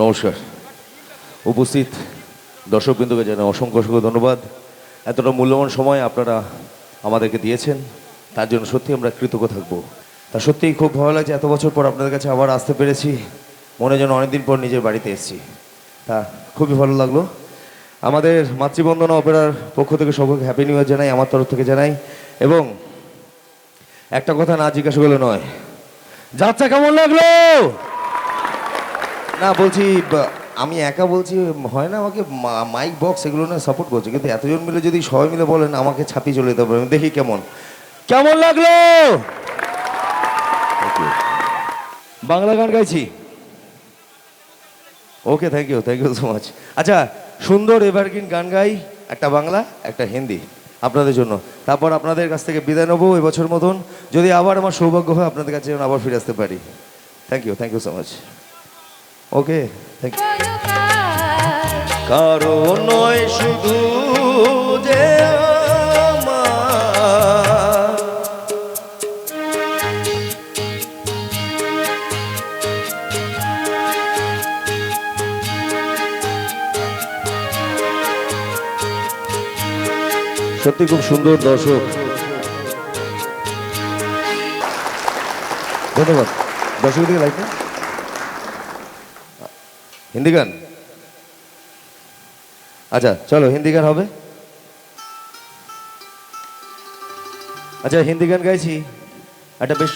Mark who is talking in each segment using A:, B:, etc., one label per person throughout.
A: নমস্কার। উপস্থিত দর্শকবৃন্দকে জানাই অসংখ্য অসংখ্য ধন্যবাদ। এতটা মূল্যবান সময় আপনারা আমাদেরকে দিয়েছেন, তার জন্য সত্যি আমরা কৃতজ্ঞ থাকব। তা সত্যিই খুব ভালো লাগছে, এত বছর পর আপনাদের কাছে আবার আসতে পেরেছি, মনে যেন অনেকদিন পর নিজের বাড়িতে এসেছি। তা খুবই ভালো লাগল। আমাদের মাতৃবন্দনা অপেরার পক্ষ থেকে সকলকে হ্যাপি নিউ ইয়ার জানাই, আমার তরফ থেকে জানাই, এবং একটা কথা না জিজ্ঞাসা করলে নয়। যাত্রা কেমন লাগল? না, বলছি আমি একা বলছি, হয় না আমাকে মাইক বক্স এগুলো না সাপোর্ট করছে, কিন্তু এতজন মিলে যদি সবাই মিলে বলেন, আমাকে ছাপিয়ে চলে যেতে পারবেন দেখি কেমন। কেমন লাগল? বাংলা গান গাইছি। Okay thank you thank you so much আচ্ছা সুন্দর এভারগ্রিন গান গাই, একটা বাংলা, একটা হিন্দি, আপনাদের জন্য। তারপর আপনাদের কাছ থেকে বিদায় নেব এবছর মতন। যদি আবার আমার সৌভাগ্য হয়, আপনাদের কাছে আবার ফিরে আসতে পারি। Thank you thank you so much okay কারও নয় শুধু যে সত্যি খুব সুন্দর দর্শক। ধন্যবাদ। দর্শক দিকে লাইক হিন্দি গান আচ্ছা চলো হিন্দি গান হবে। আচ্ছা হিন্দি গান গাইছি। একটা বেশ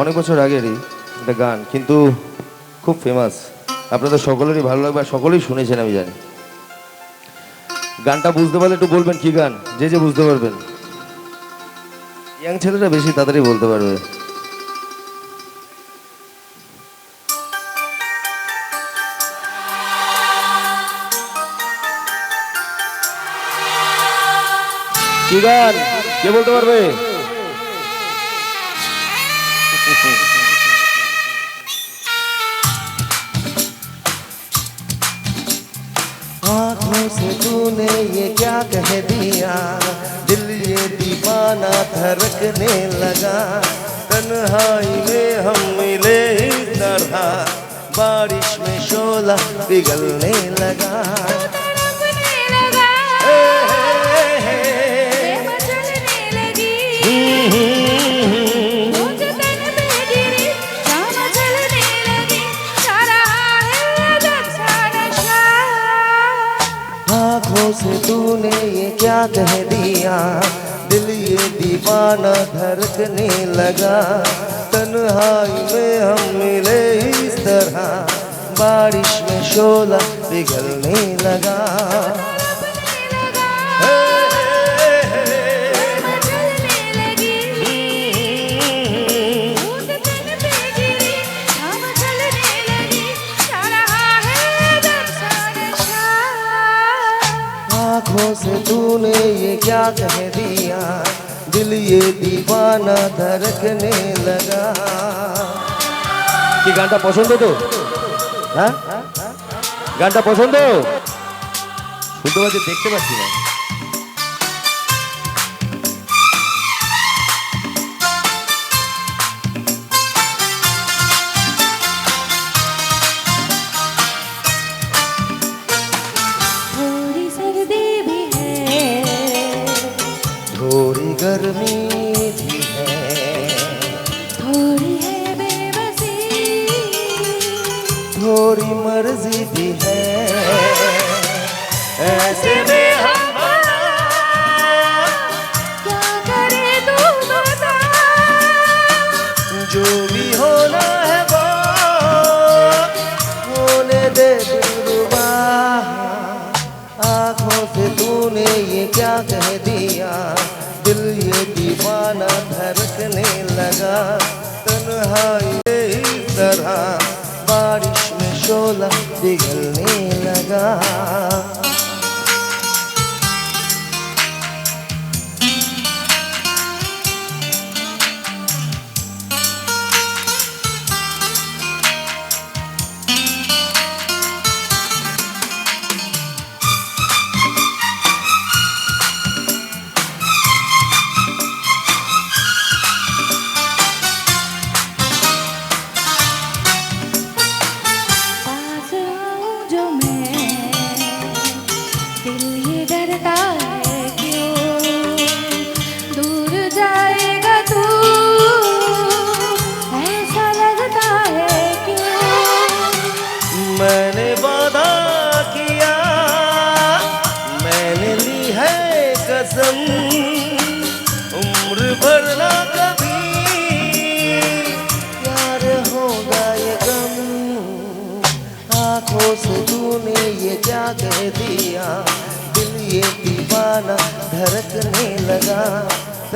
A: অনেক বছর আগেরই একটা গান, কিন্তু খুব ফেমাস আপনাদের সকলেরই ভালো লাগবে আর সকলেই শুনেছেন, আমি জানি। গানটা বুঝতে পারলে একটু বলবেন কি গান? যে যে বুঝতে পারবেন। ইয়াং ছেলেরা বেশি তাড়াতাড়ি বলতে পারবে। কি গান কে বলতে পারবে
B: आंखों से तूने ये क्या कह दिया दिल ये दीवाना धड़कने लगा तन्हाई में हम मिले इस तरह बारिश में शोला पिघलने लगा आँखों से तूने ये क्या कह दिया? दिल ये दीवाना धड़कने लगा। तन्हाई में हम मिले इस तरह। बारिश में शोला पिघलने लगा। से तूने ये क्या कह दिया दिल ये दीवाना धड़कने लगा
A: কি গানটা পছন্দ তো হ্যাঁ গানটা পছন্দ শুনতে পাচ্ছি দেখতে পাচ্ছি না
B: गर्मी भी है।
C: थोड़ी है बेबसी।
B: थोड़ी मर्ज़ी भी है। ऐसे में हम
C: क्या करे तू बता
B: जो भी होना है वो होने दे आँखों से तूने ये क्या कह दिल ये दीवाना धड़कने लगा। तन्हाई तरह बारिश में शोला पिघलने लगा।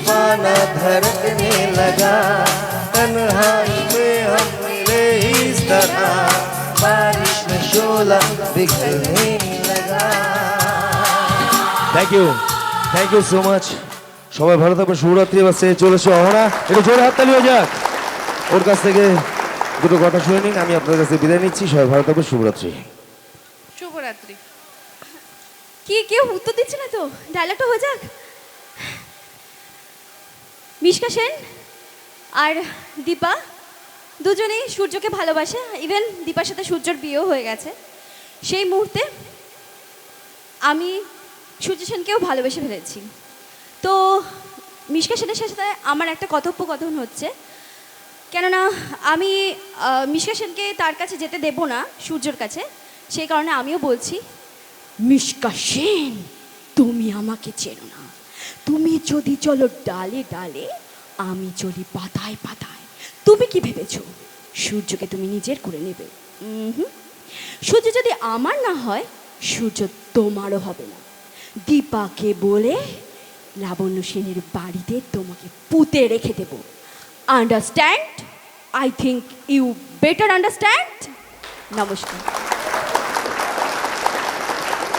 B: दीवाना धड़कने लगा तन्हाई में हम मिले इस तरह बारिश में शोला बिखरने लगा
A: thank you thank you so much সবাই ভালো থাকবে শুভরাত্রি এবার সে চলেছে অহনা একটু জোরে হাততালি হয়ে যাক ওর কাছ থেকে দুটো কথা শুনে নিন আমি আপনার কাছে বিদায় নিচ্ছি সবাই ভালো থাকবে শুভরাত্রি
D: শুভরাত্রি
C: কি কেউ উত্তর দিচ্ছে না তো ডায়লগটা হয়ে যাক মিশকা সেন আর দীপা দুজনেই সূর্যকে ভালোবাসে। ইভেন দীপার সাথে সূর্যর বিয়েও হয়ে গেছে। সেই মুহূর্তে আমি সূর্য সেনকেও ভালোবেসে ফেলেছি। তো মিশকা সেনের সাথে আমার একটা কথোপকথন হচ্ছে। কেননা আমি মিশকা সেনকে তার কাছে যেতে দেব না সূর্যর কাছে। সেই কারণে আমিও বলছি,
E: মিশকা সেন, তুমি আমাকে চেনো না। তুমি যদি চলো ডালে ডালে, আমি চলি পাতায় পাতায়। তুমি কি ভেবেছ? সূর্যকে তুমি নিজের করে নেবে। উহুম। সূর্য যদি আমার না হয়, সূর্য তোমারও হবে না। দীপাকে বলে লাবণ্য সেনের বাড়িতে তোমাকে পুঁতে রেখে দেব। Understand I think you better understand নমস্কার।